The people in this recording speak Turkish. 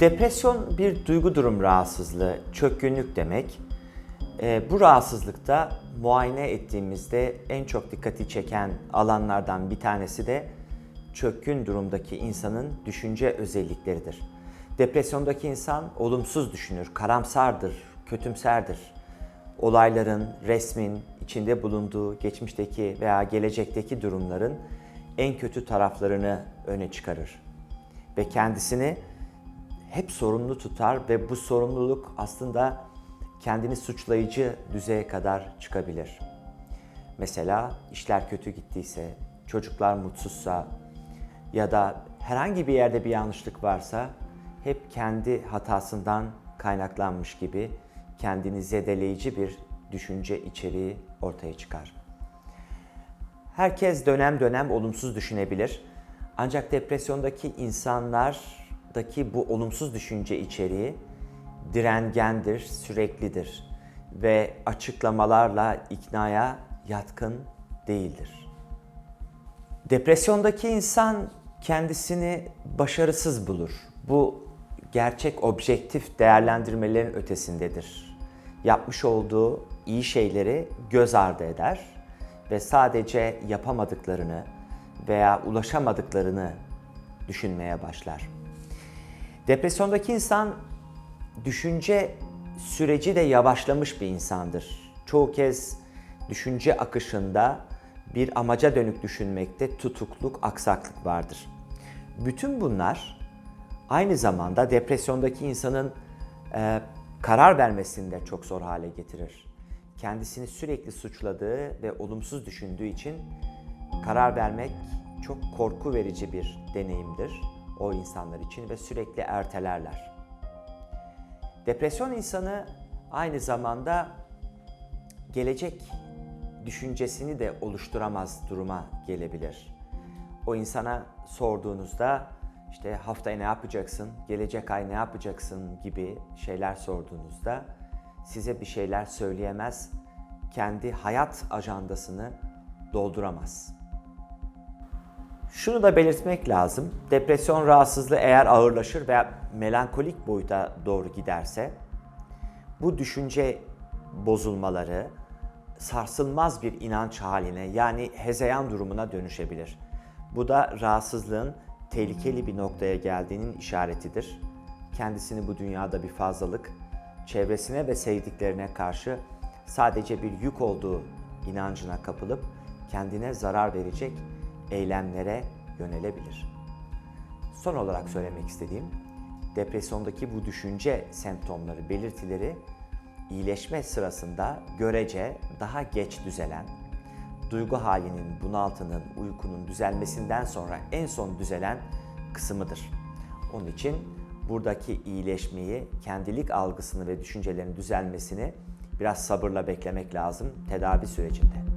Depresyon bir duygu durum rahatsızlığı, çökkünlük demek. Ee, bu rahatsızlıkta muayene ettiğimizde en çok dikkati çeken alanlardan bir tanesi de çökkün durumdaki insanın düşünce özellikleridir. Depresyondaki insan olumsuz düşünür, karamsardır, kötümserdir. Olayların, resmin, içinde bulunduğu geçmişteki veya gelecekteki durumların en kötü taraflarını öne çıkarır ve kendisini hep sorumlu tutar ve bu sorumluluk aslında kendini suçlayıcı düzeye kadar çıkabilir. Mesela işler kötü gittiyse, çocuklar mutsuzsa ya da herhangi bir yerde bir yanlışlık varsa hep kendi hatasından kaynaklanmış gibi kendini zedeleyici bir düşünce içeriği ortaya çıkar. Herkes dönem dönem olumsuz düşünebilir. Ancak depresyondaki insanlardaki bu olumsuz düşünce içeriği direngendir, süreklidir ve açıklamalarla iknaya yatkın değildir. Depresyondaki insan kendisini başarısız bulur. Bu gerçek objektif değerlendirmelerin ötesindedir. Yapmış olduğu iyi şeyleri göz ardı eder ve sadece yapamadıklarını veya ulaşamadıklarını düşünmeye başlar. Depresyondaki insan düşünce süreci de yavaşlamış bir insandır. Çoğu kez düşünce akışında bir amaca dönük düşünmekte tutukluk, aksaklık vardır. Bütün bunlar aynı zamanda depresyondaki insanın e, karar vermesini de çok zor hale getirir. Kendisini sürekli suçladığı ve olumsuz düşündüğü için karar vermek çok korku verici bir deneyimdir o insanlar için ve sürekli ertelerler. Depresyon insanı aynı zamanda gelecek düşüncesini de oluşturamaz duruma gelebilir. O insana sorduğunuzda işte haftaya ne yapacaksın, gelecek ay ne yapacaksın gibi şeyler sorduğunuzda size bir şeyler söyleyemez, kendi hayat ajandasını dolduramaz. Şunu da belirtmek lazım. Depresyon rahatsızlığı eğer ağırlaşır veya melankolik boyuta doğru giderse bu düşünce bozulmaları sarsılmaz bir inanç haline yani hezeyan durumuna dönüşebilir. Bu da rahatsızlığın tehlikeli bir noktaya geldiğinin işaretidir. Kendisini bu dünyada bir fazlalık, çevresine ve sevdiklerine karşı sadece bir yük olduğu inancına kapılıp kendine zarar verecek eylemlere yönelebilir. Son olarak söylemek istediğim, depresyondaki bu düşünce semptomları, belirtileri iyileşme sırasında görece daha geç düzelen, duygu halinin, bunaltının, uykunun düzelmesinden sonra en son düzelen kısmıdır. Onun için buradaki iyileşmeyi, kendilik algısını ve düşüncelerin düzelmesini biraz sabırla beklemek lazım tedavi sürecinde.